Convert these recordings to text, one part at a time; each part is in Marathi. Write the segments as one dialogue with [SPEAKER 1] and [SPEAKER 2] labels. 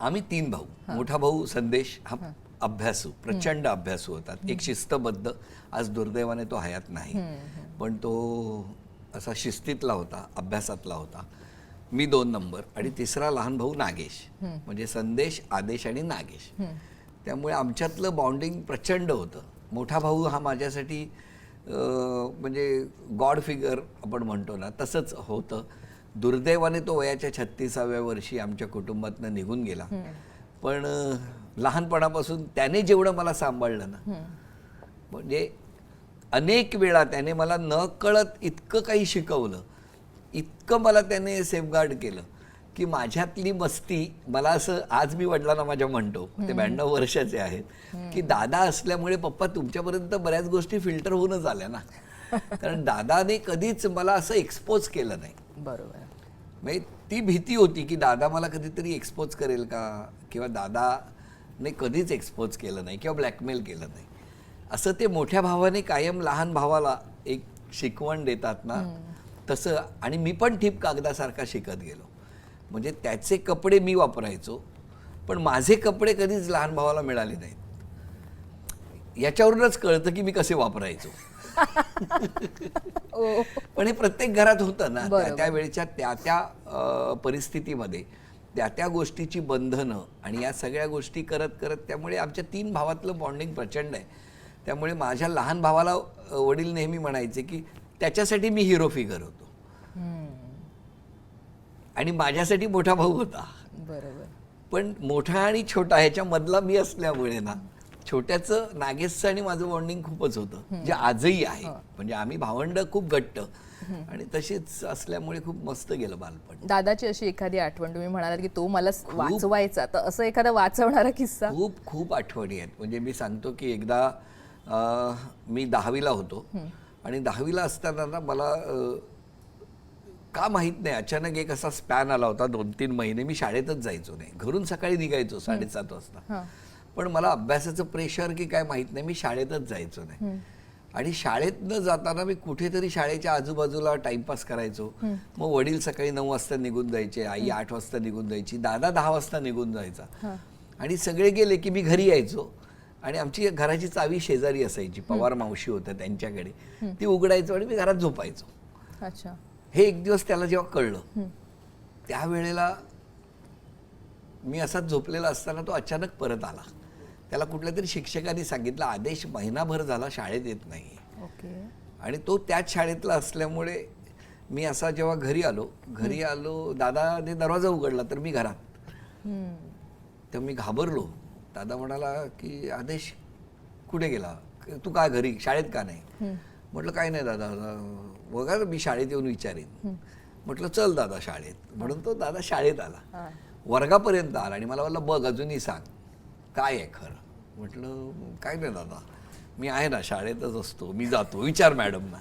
[SPEAKER 1] आम्ही तीन भाऊ. मोठा भाऊ संदेश हा अभ्यासू प्रचंड अभ्यासू होतात एक शिस्तबद्ध. आज दुर्दैवाने तो हयात नाही. पण तो असा शिस्तीतला होता अभ्यासातला होता. मी दोन नंबर आणि तिसरा लहान भाऊ नागेश. म्हणजे संदेश आदेश आणि नागेश. त्यामुळे आमच्यातलं बॉन्डिंग प्रचंड होतं. मोठा भाऊ हा माझ्यासाठी म्हणजे गॉड फिगर आपण म्हणतो ना तसंच होतं. दुर्दैवाने तो वयाच्या छत्तीसाव्या वर्षी आमच्या कुटुंबातनं निघून गेला. पण लहानपणापासून त्याने जेवढं मला सांभाळलं ना म्हणजे अनेक वेळा त्याने मला न कळत इतकं काही शिकवलं इतकं मला त्याने सेफगार्ड केलं की माझ्यातली मस्ती मला असं आज मी वडिलांना माझ्या म्हणतो ते ब्याण्णव वर्षाचे आहेत की दादा असल्यामुळे पप्पा तुमच्यापर्यंत बऱ्याच गोष्टी फिल्टर होऊनच आल्या ना. कारण दादाने कधीच मला असं एक्सपोज केलं नाही.
[SPEAKER 2] बरोबर.
[SPEAKER 1] म्हणजे ती भीती होती की दादा मला कधीतरी एक्सपोज करेल का? किंवा दादाने कधीच एक्सपोज केलं नाही किंवा ब्लॅकमेल केलं नाही. असं ते मोठ्या भावाने कायम लहान भावाला एक शिकवण देतात ना तसं. आणि मी पण ठिप कागदासारखा शिकत गेलो. म्हणजे त्याचे कपडे मी वापरायचो पण माझे कपडे कधीच लहान भावाला मिळाले नाहीत. याच्यावरूनच कळतं की मी कसे वापरायचो. पण हे प्रत्येक घरात होतं ना त्या त्या वेळेच्या त्या त्या परिस्थितीमध्ये त्या त्या गोष्टीची बंधनं आणि या सगळ्या गोष्टी करत करत त्यामुळे आमच्या तीन भावातलं बॉन्डिंग प्रचंड आहे. त्यामुळे माझ्या लहान भावाला वडील नेहमी म्हणायचे की त्याच्यासाठी मी हिरो फिगर होतो. आणि माझ्यासाठी मोठा भाऊ होता.
[SPEAKER 2] बरोबर.
[SPEAKER 1] पण मोठा आणि छोटा ह्याच्या मधला मी असल्यामुळे ना छोट्याचं नागेशचं आणि माझं बॉन्डिंग खूपच होतं. जे आजही आहे. म्हणजे आम्ही भावंड खूप घट्ट. आणि तशीच असल्यामुळे खूप मस्त गेलं बालपण.
[SPEAKER 2] दादाची अशी एखादी आठवण तुम्ही म्हणालात की तो मला वाचवायचा. तर असं एखादा वाचवणारा किस्सा?
[SPEAKER 1] खूप खूप आठवणी आहेत. म्हणजे मी सांगतो की एकदा मी दहावीला होतो. आणि दहावीला असताना ना मला का माहीत नाही अचानक एक असा स्पॅन आला होता दोन तीन महिने. मी शाळेतच जायचो नाही. घरून सकाळी निघायचो साडेसात वाजता. पण मला अभ्यासाचं प्रेशर की काय माहीत नाही मी शाळेतच जायचो नाही. आणि शाळेत न जाताना मी कुठेतरी शाळेच्या आजूबाजूला टाइमपास करायचो. मग वडील सकाळी नऊ वाजता निघून जायचे आई आठ वाजता निघून जायची दादा दहा वाजता निघून जायचा. आणि सगळे गेले की मी घरी यायचो. आणि आमची घराची चावी शेजारी असायची पवार मावशी होत्या त्यांच्याकडे. ती उघडायचो आणि मी घरात झोपायचो.
[SPEAKER 2] अच्छा.
[SPEAKER 1] हे एक दिवस त्याला जेव्हा कळलं त्यावेळेला मी असाच झोपलेला असताना तो अचानक परत आला. त्याला कुठल्या तरी शिक्षकांनी सांगितलं आदेश महिनाभर झाला शाळेत येत नाही.
[SPEAKER 2] ओके.
[SPEAKER 1] आणि तो त्याच शाळेतला असल्यामुळे मी असा जेव्हा घरी आलो घरी आलो दादाने दरवाजा उघडला तर मी घरात. तर मी घाबरलो. दादा म्हणाला की आदेश कुठे गेला? तू का घरी? शाळेत का नाही? म्हटलं काय नाही दादा बघा मी शाळेत येऊन विचारेन. म्हटलं चल दादा शाळेत. म्हणून तो दादा शाळेत आला. वर्गापर्यंत आला आणि मला म्हणलं बघ अजूनही सांग. काय आहे खरं? म्हटलं काय नाही दादा. मी आहे ना शाळेतच असतो. मी जातो. विचार मॅडमना.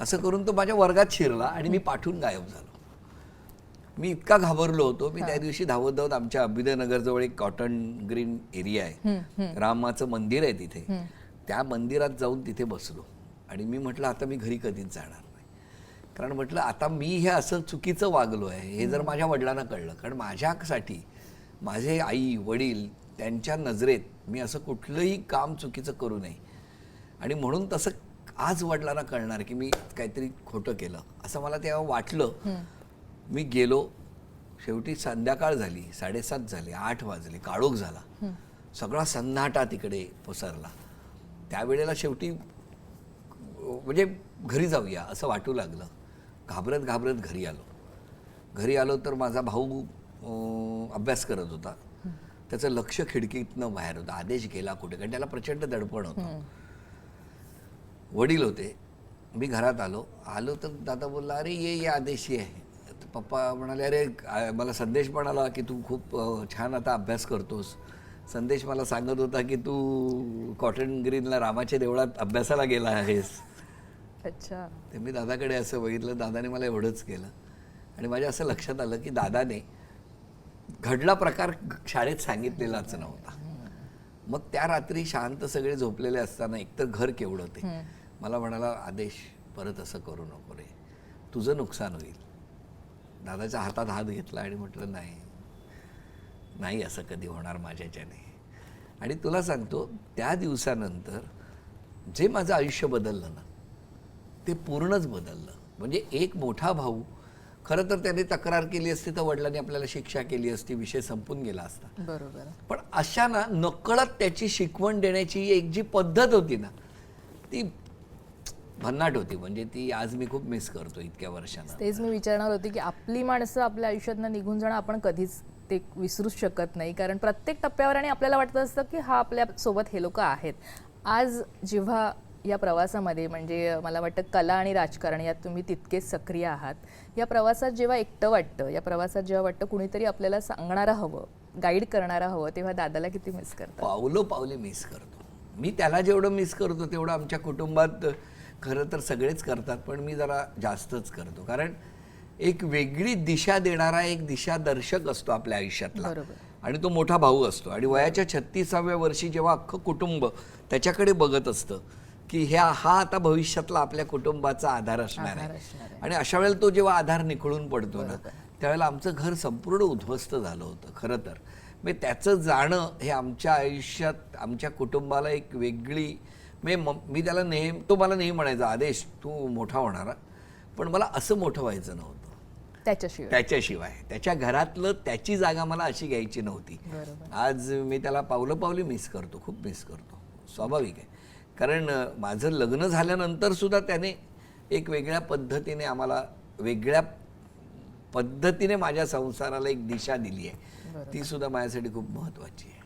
[SPEAKER 1] असं करून तो माझ्या वर्गात शिरला आणि मी पाठवून गायब झालो. मी इतका घाबरलो होतो. मी त्या दिवशी धावत धावत आमच्या अभ्युदयनगरजवळ एक कॉटन ग्रीन एरिया आहे. रामाचं मंदिर आहे तिथे. त्या मंदिरात जाऊन तिथे बसलो. आणि मी म्हटलं आता मी घरी कधीच जाणार नाही. कारण म्हटलं आता मी हे असं चुकीचं वागलो आहे हे जर माझ्या वडिलांना कळलं. कारण माझ्यासाठी माझे आई वडील त्यांच्या नजरेत मी असं कुठलंही काम चुकीचं करू नये. आणि म्हणून तसं आज वडिलांना कळणार की मी काहीतरी खोटं केलं. असं मला तेव्हा वाटलं. मी गेलो. शेवटी संध्याकाळ झाली. साडेसात झाले. आठ वाजले. काळोख झाला. सगळा सन्नाटा तिकडे पसरला. त्यावेळेला शेवटी म्हणजे घरी जाऊया असं वाटू लागलं. घाबरत घाबरत घरी आलो. घरी आलो तर माझा भाऊ अभ्यास करत होता. त्याचं लक्ष खिडकीतनं बाहेर होतं. आदेश गेला कुठे? कारण त्याला प्रचंड दडपण होतं. वडील होते. मी घरात आलो. आलो तर दादा बोलला अरे ये ये आदेशी आहे पप्पा म्हणाले अरे मला संदेश म्हणाला की तू खूप छान आता अभ्यास करतोस. संदेश मला सांगत होता की तू कॉटन ग्रीनला रामाच्या देवळात अभ्यासाला गेला आहेस.
[SPEAKER 2] अच्छा.
[SPEAKER 1] ते मी दादाकडे असं बघितलं. दादाने मला एवढंच केलं. आणि माझ्या असं लक्षात आलं की दादाने घडला प्रकार शाळेत सांगितलेलाच नव्हता. मग त्या रात्री शांत सगळे झोपलेले असताना एकतर घर केवढं ते मला म्हणाला आदेश परत असं करू नको रे. तुझं नुकसान होईल. दादाच्या हातात हात घेतला आणि म्हटलं नाही. नाही असं कधी होणार माझ्याच्याने. आणि तुला सांगतो त्या दिवसानंतर जे माझं आयुष्य बदललं ना ते पूर्णच बदललं. म्हणजे एक मोठा भाऊ खरं तर त्याने तक्रार केली असती तर वडिलांनी आपल्याला शिक्षा केली असती विषय संपून गेला असता.
[SPEAKER 2] बरोबर.
[SPEAKER 1] पण अशा ना नकळत त्याची शिकवण देण्याची एक जी पद्धत होती ना ती भन्नाट होती. म्हणजे ती आज मी खूप मिस करतो इतक्या वर्षांना.
[SPEAKER 2] तेच मी विचारणार होती की आपली माणसं आपल्या आयुष्यातनं निघून जाणं आपण कधीच ते विसरूच शकत नाही. कारण प्रत्येक टप्प्यावर आणि आपल्याला वाटतं असतं की हा आपल्यासोबत हे लोक आहेत. आज जेव्हा या प्रवासामध्ये म्हणजे मला वाटतं कला आणि राजकारण यात तुम्ही तितकेच सक्रिय आहात. या प्रवासात जेव्हा एकटं वाटतं या प्रवासात जेव्हा वाटतं कुणीतरी आपल्याला सांगणारं हवं गाईड करणारं हवं तेव्हा दादाला किती मिस करतात
[SPEAKER 1] पावलो पावले मिस करतो. मी त्याला जेवढं मिस करतो तेवढं आमच्या कुटुंबात खरं तर सगळेच करतात पण मी जरा जास्तच करतो. कारण एक वेगळी दिशा देणारा एक दिशादर्शक असतो आपल्या आयुष्यातला. आणि तो मोठा भाऊ असतो. आणि वयाच्या छत्तीसाव्या वर्षी जेव्हा अख्खं कुटुंब त्याच्याकडे बघत असतं की ह्या हा आता भविष्यातला आपल्या कुटुंबाचा आधार असणार
[SPEAKER 2] आधार
[SPEAKER 1] आहे. आणि अशा वेळेला तो जेव्हा आधार निखळून पडतो ना त्यावेळेला आमचं घर संपूर्ण उद्ध्वस्त झालं होतं खरं तर. म्हणजे त्याचं जाणं हे आमच्या आयुष्यात आमच्या कुटुंबाला एक वेगळी म्हणजे म- मी त्याला नेहमी तो मला नेहमी म्हणायचा आदेश तू मोठा होणार हा. पण मला असं मोठं व्हायचं नव्हतं.
[SPEAKER 2] त्याच्याशिवाय.
[SPEAKER 1] त्याच्याशिवाय. त्याच्या घरातलं त्याची जागा मला अशी घ्यायची नव्हती.
[SPEAKER 2] बरोबर.
[SPEAKER 1] आज मी त्याला पावलं पावली मिस करतो खूप मिस करतो. स्वाभाविक आहे. कारण माझं लग्न झाल्यानंतर सुद्धा त्याने एक वेगळ्या पद्धतीने आम्हाला वेगळ्या पद्धतीने माझ्या संसाराला एक दिशा दिली आहे ती सुद्धा माझ्यासाठी खूप महत्त्वाची आहे.